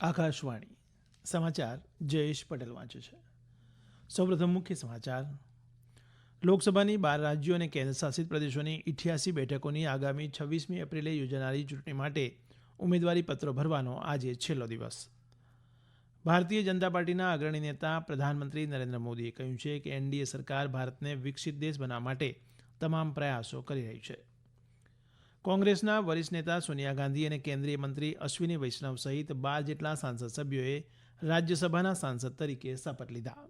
આકાશવાણી સમાચાર જયેશ પટેલ વાંચે છે. સૌપ્રથમ મુખ્ય સમાચાર. લોકસભાની બાર રાજ્યો અને કેન્દ્ર શાસિત પ્રદેશોની ઇઠ્યાસી બેઠકોની આગામી છવ્વીસમી એપ્રિલે યોજાનારી ચૂંટણી માટે ઉમેદવારી પત્રો ભરવાનો આજે છેલ્લો દિવસ. ભારતીય જનતા પાર્ટીના અગ્રણી નેતા પ્રધાનમંત્રી નરેન્દ્ર મોદીએ કહ્યું છે કે એનડીએ સરકાર ભારતને વિકસિત દેશ બનાવવા માટે તમામ પ્રયાસો કરી રહી છે. કોંગ્રેસના વરિષ્ઠ નેતા સોનિયા ગાંધી અને કેન્દ્રીય મંત્રી અશ્વિની વૈષ્ણવ સહિત બાર જેટલા સાંસદ સભ્યોએ રાજ્યસભાના સાંસદ તરીકે શપથ લીધા.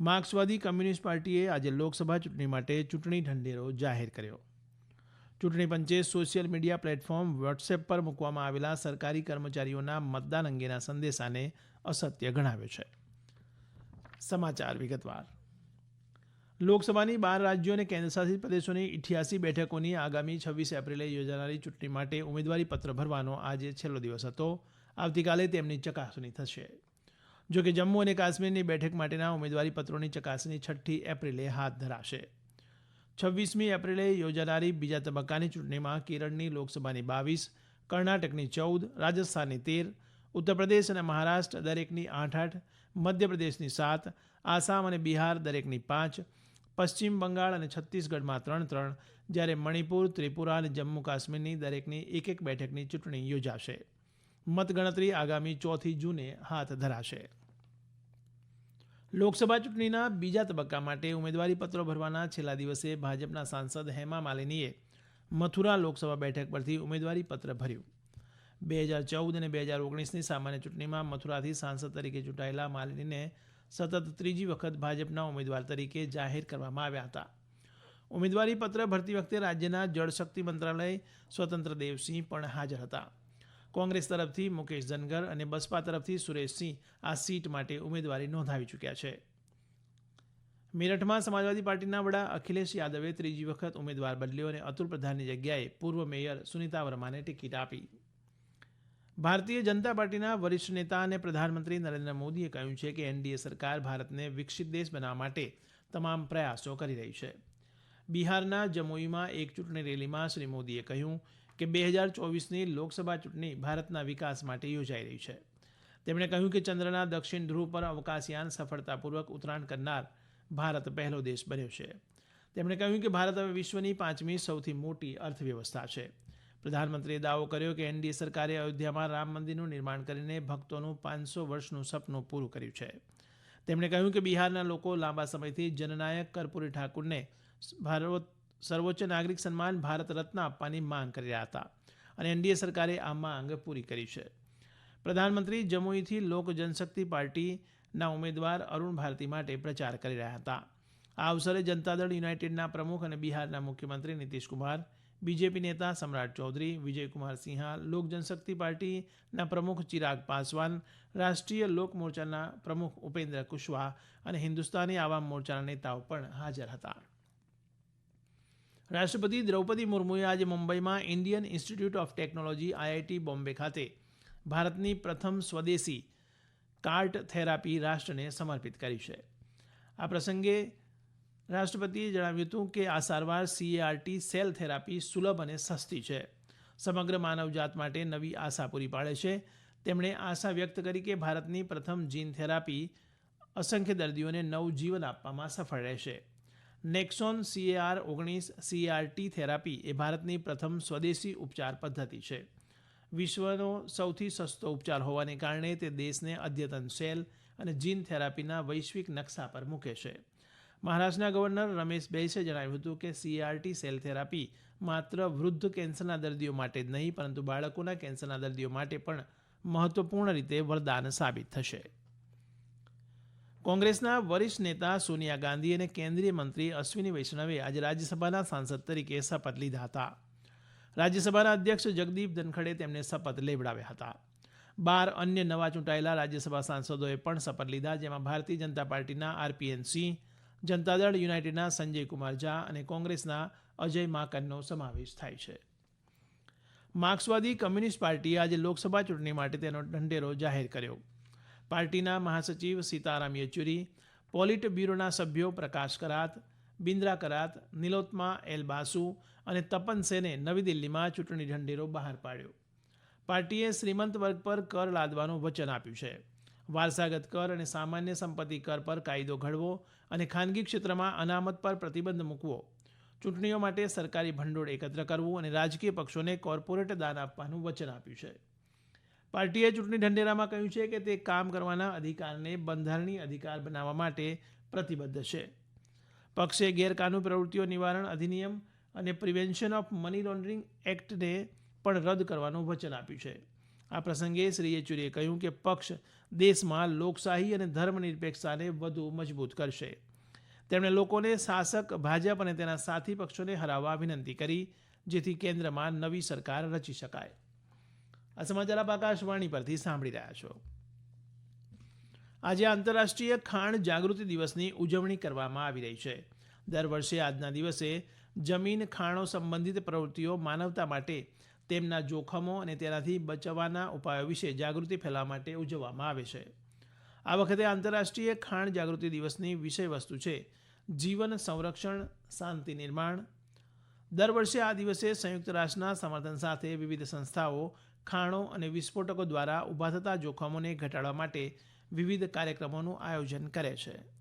માર્ક્સવાદી કમ્યુનિસ્ટ પાર્ટીએ આજે લોકસભા ચૂંટણી માટે ચૂંટણી ઢંઢેરો જાહેર કર્યો. ચૂંટણી પંચે સોશિયલ મીડિયા પ્લેટફોર્મ વોટ્સએપ પર મૂકવામાં આવેલા સરકારી કર્મચારીઓના મતદાન અંગેના સંદેશાને અસત્ય ગણાવ્યો છે. સમાચાર વિગતવાર. લોકસભાની બાર રાજ્યો અને કેન્દ્રશાસિત પ્રદેશોની ઇઠ્યાસી બેઠકોની આગામી છવ્વીસ એપ્રિલે યોજાનારી ચૂંટણી માટે ઉમેદવારી પત્ર ભરવાનો આજે છેલ્લો દિવસ હતો. આવતીકાલે તેમની ચકાસણી થશે. જોકે જમ્મુ અને કાશ્મીરની બેઠક માટેના ઉમેદવારી પત્રોની ચકાસણી છઠ્ઠી એપ્રિલે હાથ ધરાશે. છવ્વીસમી એપ્રિલે યોજાનારી બીજા તબક્કાની ચૂંટણીમાં કેરળની લોકસભાની બાવીસ, કર્ણાટકની ચૌદ, રાજસ્થાનની તેર, ઉત્તરપ્રદેશ અને મહારાષ્ટ્ર દરેકની આઠ આઠ, મધ્યપ્રદેશની સાત, આસામ અને બિહાર દરેકની પાંચ પશ્ચિમ બંગાળ અને છત્તીસગઢમાં ત્રણ ત્રણ, જ્યારે મણિપુર, ત્રિપુરા અને જમ્મુ કાશ્મીરની દરેકની એક એક બેઠકની ચૂંટણી યોજાશે. મતગણતરી આગામી ચોથી જૂને હાથ ધરાશે. લોકસભા ચૂંટણીના બીજા તબક્કા માટે ઉમેદવારી પત્રો ભરવાના છેલ્લા દિવસે ભાજપના સાંસદ હેમા માલિનીએ મથુરા લોકસભા બેઠક પરથી ઉમેદવારી પત્ર ભર્યું. બે હજાર ચૌદ અને બે હજાર ઓગણીસની સામાન્ય ચૂંટણીમાં મથુરાથી સાંસદ તરીકે ચૂંટાયેલા માલિનીને સતત ત્રીજી વખત ભાજપના ઉમેદવાર તરીકે જાહેર કરવામાં આવ્યા હતા. ઉમેદવારી પત્ર ભરતી વખતે રાજ્યના જળશક્તિ મંત્રાલય સ્વતંત્ર દેવસિંહ પણ હાજર હતા. કોંગ્રેસ તરફથી મુકેશ ધનગર અને બસપા તરફથી સુરેશસિંહ આ સીટ માટે ઉમેદવારી નોંધાવી ચૂક્યા છે. મેરઠમાં સમાજવાદી પાર્ટીના વડા અખિલેશ યાદવે ત્રીજી વખત ઉમેદવાર બદલ્યો અને અતુલ પ્રધાનની જગ્યાએ પૂર્વ મેયર સુનીતા વર્માને ટિકિટ આપી. ભારતીય જનતા પાર્ટીના વરિષ્ઠ નેતા અને પ્રધાનમંત્રી નરેન્દ્ર મોદીએ કહ્યું છે કે એનડીએ સરકાર ભારતને વિકસિત દેશ બનાવવા માટે તમામ પ્રયાસો કરી રહી છે. બિહારના જમુઈમાં એક ચૂંટણી રેલીમાં શ્રી મોદીએ કહ્યું કે બે હજાર ચોવીસની લોકસભા ચૂંટણી ભારતના વિકાસ માટે યોજાઈ રહી છે. તેમણે કહ્યું કે ચંદ્રના દક્ષિણ ધ્રુવ પર અવકાશયાન સફળતાપૂર્વક ઉતરાણ કરનાર ભારત પહેલો દેશ બન્યો છે. તેમણે કહ્યું કે ભારત હવે વિશ્વની પાંચમી સૌથી મોટી અર્થવ્યવસ્થા છે. પ્રધાનમંત્રીએ દાવો કર્યો કે એનડીએ સરકારે અયોધ્યામાં રામ મંદિરનું નિર્માણ કરીને ભક્તોનું પાંચસો વર્ષનું સપનું પૂરું કર્યું છે. તેમણે કહ્યું કે બિહારના લોકો લાંબા સમયથી જનનાયક કર્પૂરી ઠાકુરને ભારત સર્વોચ્ચ નાગરિક સન્માન ભારત રત્ન આપવાની માંગ કરી રહ્યા હતા અને એનડીએ સરકારે આ માંગ પૂરી કરી છે. પ્રધાનમંત્રી જમુઈથી લોક જનશક્તિ પાર્ટીના ઉમેદવાર અરુણ ભારતી માટે પ્રચાર કરી રહ્યા હતા. આ અવસરે જનતાદળ યુનાઇટેડના પ્રમુખ અને બિહારના મુખ્યમંત્રી નીતિશ કુમાર બીજેપી નેતા સમ્રાટ ચૌધરી, વિજયકુમાર સિંહા, લોક જનશક્તિ પાર્ટીના પ્રમુખ ચિરાગ પાસવાન, રાષ્ટ્રીય લોક મોરચાના પ્રમુખ ઉપેન્દ્ર કુશવાહ અને હિન્દુસ્તાની આવામ મોરચાના નેતાઓ પણ હાજર હતા. રાષ્ટ્રપતિ દ્રૌપદી મુર્મુએ આજે મુંબઈમાં Indian Institute of Technology, IIT Bombay ખાતે ભારતની પ્રથમ સ્વદેશી કાર્ટ થેરાપી રાષ્ટ્રને સમર્પિત કરી છે. આ પ્રસંગે રાષ્ટ્રપતિએ જણાવ્યું હતું કે આ સારવાર સીએઆરટી સેલ થેરાપી સુલભ અને સસ્તી છે. સમગ્ર માનવજાત માટે નવી આશા પૂરી પાડે છે. તેમણે આશા વ્યક્ત કરી કે ભારતની પ્રથમ જીન થેરાપી અસંખ્ય દર્દીઓને નવું જીવન આપવામાં સફળ રહેશે. નેક્સોન સીએઆર ઓગણીસ સીઆરટી થેરાપી એ ભારતની પ્રથમ સ્વદેશી ઉપચાર પદ્ધતિ છે. વિશ્વનો સૌથી સસ્તો ઉપચાર હોવાને કારણે તે દેશને અદ્યતન સેલ અને જીન થેરાપીના વૈશ્વિક નકશા પર મૂકે છે. મહારાષ્ટ્રના ગવર્નર રમેશ બૈસે જણાવ્યું હતું કે સીઆરટી સેલ થેરાપી માત્ર વૃદ્ધ કેન્સરના દર્દીઓ માટે જ નહીં, પરંતુ બાળકોના કેન્સરના દર્દીઓ માટે પણ મહત્વપૂર્ણ રીતે વરદાન સાબિત થશે. કોંગ્રેસના વરિષ્ઠ નેતા સોનિયા ગાંધી અને કેન્દ્રીય મંત્રી અશ્વિની વૈષ્ણવે આજે રાજ્યસભાના સાંસદ તરીકે શપથ લીધા હતા. રાજ્યસભાના અધ્યક્ષ જગદીપ ધનખડે તેમને શપથ લેવડાવ્યા હતા. બાર અન્ય નવા ચૂંટાયેલા રાજ્યસભા સાંસદોએ પણ શપથ લીધા, જેમાં ભારતીય જનતા પાર્ટીના આરપીએન સિંહ જનતાદળ યુનાઇટેડના સંજય કુમાર ઝા અને કોંગ્રેસના અજય માકનનો સમાવેશ થાય છે. માર્ક્સવાદી કમ્યુનિસ્ટ પાર્ટીએ આજે લોકસભા ચૂંટણી માટે તેનો ઢંઢેરો જાહેર કર્યો. પાર્ટીના મહાસચિવ સીતારામ યેચુરી, પોલિટ બ્યુરોના સભ્યો પ્રકાશ કરાત બિન્દ્રા કરાત, નિલોત્મા એલ બાસુ અને તપન સેને નવી દિલ્હીમાં ચૂંટણી ઢંઢેરો બહાર પાડ્યો. પાર્ટીએ શ્રીમંત વર્ગ પર કર લાદવાનું વચન આપ્યું છે. વારસાગત કર અને સામાન્ય સંપત્તિ કર પર કાયદો ઘડવો અને ખાનગી ક્ષેત્રમાં અનામત પર પ્રતિબંધ મૂકવો. ચૂંટણીઓ માટે સરકારી ભંડોળ એકત્ર કરવું અને રાજકીય પક્ષોને કોર્પોરેટ દાન આપવાનું વચન આપ્યું છે. પાર્ટીએ ચૂંટણી ઢંઢેરામાં કહ્યું છે કે તે કામ કરવાના અધિકારને બંધારણીય અધિકાર બનાવવા માટે પ્રતિબદ્ધ છે. પક્ષે ગેરકાનૂન પ્રવૃત્તિઓ નિવારણ અધિનિયમ અને પ્રિવેન્શન ઓફ મની લોન્ડરિંગ એક્ટને પણ રદ કરવાનું વચન આપ્યું છે. આ પ્રસંગે શ્રી યેચુરીએ કહ્યું કે પક્ષ દેશમાં લોકશાહી અને ધર્મનિરપેક્ષતાને વધુ મજબૂત કરશે. તેમણે લોકોને શાસક, ભાજપ અને તેના સાથી પક્ષોને હરાવવા વિનંતી કરી, જેથી કેન્દ્રમાં નવી સરકાર રચી શકાય. આ સમાચાર આપ આકાશવાણી પરથી સાંભળી રહ્યા છો. આજે આંતરરાષ્ટ્રીય ખાણ જાગૃતિ દિવસની ઉજવણી કરવામાં આવી રહી છે. દર વર્ષે આજના દિવસે જમીન ખાણો સંબંધિત પ્રવૃત્તિઓ માનવતા માટે તેમના જોખમો અને તેનાથી બચવાના ઉપાયો વિશે જાગૃતિ ફેલાવવા માટે ઉજવવામાં આવે છે. આ વખતે આંતરરાષ્ટ્રીય ખાણ જાગૃતિ દિવસની વિષય વસ્તુ છે જીવન સંરક્ષણ, શાંતિ નિર્માણ. દર વર્ષે આ દિવસે સંયુક્ત રાષ્ટ્રના સમર્થન સાથે વિવિધ સંસ્થાઓ, ખાણો અને વિસ્ફોટકો દ્વારા ઊભા થતા જોખમોને ઘટાડવા માટે વિવિધ કાર્યક્રમોનું આયોજન કરે છે.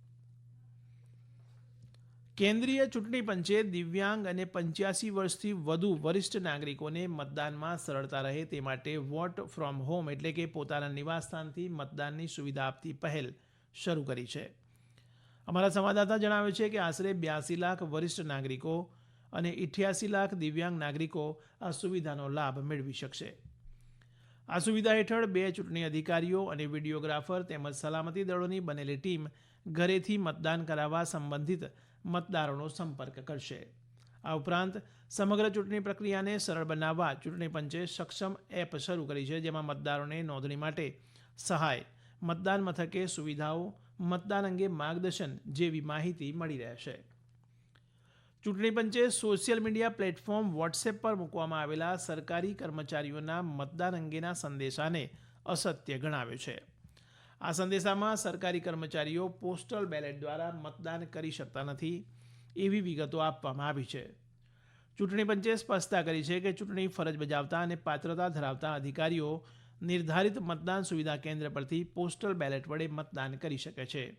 કેન્દ્રીય ચૂંટણી પંચે દિવ્યાંગ અને પંચ્યાસી વર્ષથી વધુ વરિષ્ઠ નાગરિકોને મતદાનમાં સરળતા રહે તે માટે વોટ ફ્રોમ હોમ એટલે કે પોતાના નિવાસસ્થાનથી મતદાનની સુવિધા આપતી પહેલ શરૂ કરી છે. અમારા સંવાદદાતા જણાવે છે કે આશરે બ્યાસી લાખ વરિષ્ઠ નાગરિકો અને ઇઠ્યાસી લાખ દિવ્યાંગ નાગરિકો આ સુવિધાનો લાભ મેળવી શકશે. આ સુવિધા હેઠળ બે ચૂંટણી અધિકારીઓ અને વિડીયોગ્રાફર તેમજ સલામતી દળોની બનેલી ટીમ ઘરેથી મતદાન કરાવવા સંબંધિત મતદારોનો સંપર્ક કરશે. આ ઉપરાંત, સમગ્ર ચૂંટણી પ્રક્રિયાને સરળ બનાવવા ચૂંટણી પંચે સક્ષમ એપ શરૂ કરી છે, જેમાં મતદારોને નોંધણી માટે સહાય, મતદાન મથકે સુવિધાઓ, મતદાન અંગે માર્ગદર્શન જેવી માહિતી મળી રહેશે. ચૂંટણી પંચે સોશિયલ મીડિયા પ્લેટફોર્મ વોટ્સએપ પર મૂકવામાં આવેલા સરકારી કર્મચારીઓના મતદાન અંગેના સંદેશાને અસત્ય ગણાવ્યો છે. આ સંદેશામાં સરકારી કર્મચારીઓ પોસ્ટલ બેલેટ દ્વારા મતદાન કરી શકતા નથી એવી વિગતો આપવામાં આવી છે. ચૂંટણી પંચે સ્પષ્ટતા કરી છે કે ચૂંટણી ફરજ બજાવતા અને પાત્રતા ધરાવતા અધિકારીઓ નિર્ધારિત મતદાન સુવિધા કેન્દ્ર પરથી પોસ્ટલ બેલેટ વડે મતદાન કરી શકે છે.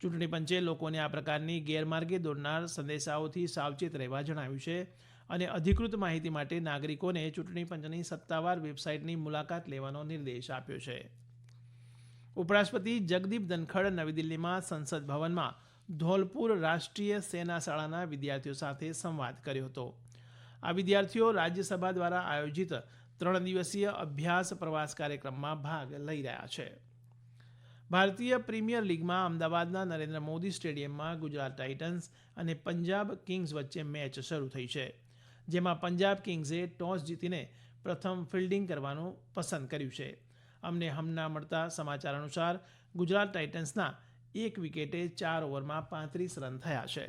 ચૂંટણી પંચે લોકોને આ પ્રકારની ગેરમાર્ગે દોરનાર સંદેશાઓથી સાવચેત રહેવા જણાવ્યું છે અને અધિકૃત માહિતી માટે નાગરિકોને ચૂંટણી પંચની સત્તાવાર વેબસાઇટની મુલાકાત લેવાનો નિર્દેશ આપ્યો છે. ઉપરાષ્ટ્રપતિ જગદીપ ધનખડ નવી દિલ્હીમાં સંસદ ભવનમાં ધોલપુર રાષ્ટ્રીય સેના શાળાના વિદ્યાર્થીઓ સાથે સંવાદ કર્યો હતો. આ વિદ્યાર્થીઓ રાજ્યસભા દ્વારા આયોજિત ત્રણ દિવસીય અભ્યાસ પ્રવાસ કાર્યક્રમમાં ભાગ લઈ રહ્યા છે. ભારતીય પ્રીમિયર લીગમાં અમદાવાદના નરેન્દ્ર મોદી સ્ટેડિયમમાં ગુજરાત ટાઇટન્સ અને પંજાબ કિંગ્સ વચ્ચે મેચ શરૂ થઈ છે, જેમાં પંજાબ કિંગ્સે ટોસ જીતીને પ્રથમ ફિલ્ડિંગ કરવાનું પસંદ કર્યું છે. અમને હમણાં મળતા સમાચાર અનુસાર ગુજરાત ટાઇટન્સના એક વિકેટે ચાર ઓવરમાં પાંત્રીસ રન થયા છે.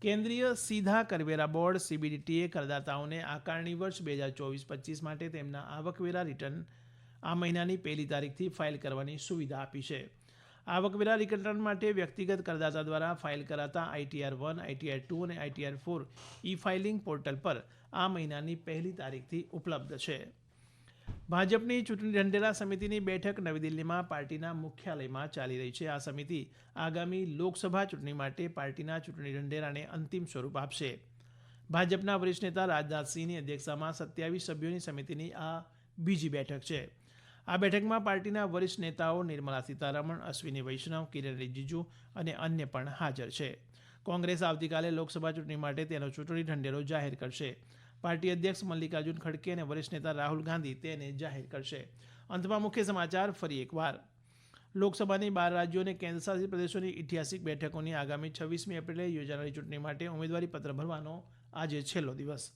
કેન્દ્રીય સીધા કરવેરા બોર્ડ સીબીડીટીએ કરદાતાઓને આકારણી વર્ષ બે હજાર ચોવીસ પચીસ માટે તેમના આવકવેરા રિટર્ન આ મહિનાની પહેલી તારીખથી ફાઇલ કરવાની સુવિધા આપી છે. આવકવેરા રિટર્ન માટે વ્યક્તિગત કરદાતા દ્વારા ફાઇલ કરાતા આઈટીઆર વન આઈટીઆર ટુ અને ITR four e filing portal પર આ મહિનાની પહેલી તારીખથી ઉપલબ્ધ છે. ભાજપની ચૂંટણી ઢંઢેરા સમિતિની બેઠક નવી દિલ્હીમાં પાર્ટીના મુખ્યાલયમાં ચાલી રહી છે. આ સમિતિ આગામી લોકસભા ચૂંટણી માટે પાર્ટીના ચૂંટણી ઢંઢેરાને અંતિમ સ્વરૂપ આપશે. ભાજપના વરિષ્ઠ નેતા રાજનાથસિંહની અધ્યક્ષતામાં સત્યાવીસ સભ્યોની સમિતિની આ બીજી બેઠક છે. આ બેઠકમાં પાર્ટીના વરિષ્ઠ નેતાઓ નિર્મલા સીતારમણ, અશ્વિની વૈષ્ણવ, કિરણ રિજિજુ અને અન્ય પણ હાજર છે. કોંગ્રેસ આવતીકાલે લોકસભા ચૂંટણી માટે તેનો ચૂંટણી ઢંઢેરો જાહેર કરશે. પાર્ટી અધ્યક્ષ મલ્લિકાર્જુન ખડકે અને વરિષ્ઠ નેતા રાહુલ ગાંધી તેને જાહેર કરશે. અંતમાં મુખ્ય સમાચાર ફરી એકવાર. લોકસભાની બાર રાજ્યો અને કેન્દ્રશાસિત પ્રદેશોની ઐતિહાસિક બેઠકોની આગામી છવ્વીસમી એપ્રિલે યોજાનારી ચૂંટણી માટે ઉમેદવારી પત્ર ભરવાનો આજે છેલ્લો દિવસ.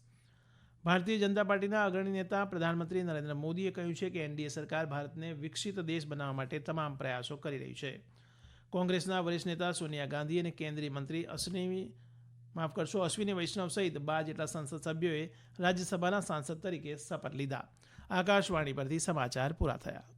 ભારતીય જનતા પાર્ટીના અગ્રણી નેતા પ્રધાનમંત્રી નરેન્દ્ર મોદીએ કહ્યું છે કે એનડીએ સરકાર ભારતને વિકસિત દેશ બનાવવા માટે તમામ પ્રયાસો કરી રહી છે. કોંગ્રેસના વરિષ્ઠ નેતા સોનિયા ગાંધી અને કેન્દ્રીય મંત્રી અશ્વિની માફ કરશો, અશ્વિની વૈષ્ણવ સહિત બાર જેટલા સંસદ સભ્યોએ રાજ્યસભાના સાંસદ તરીકે શપથ લીધા. આકાશવાણી પરથી સમાચાર પૂરા થયા.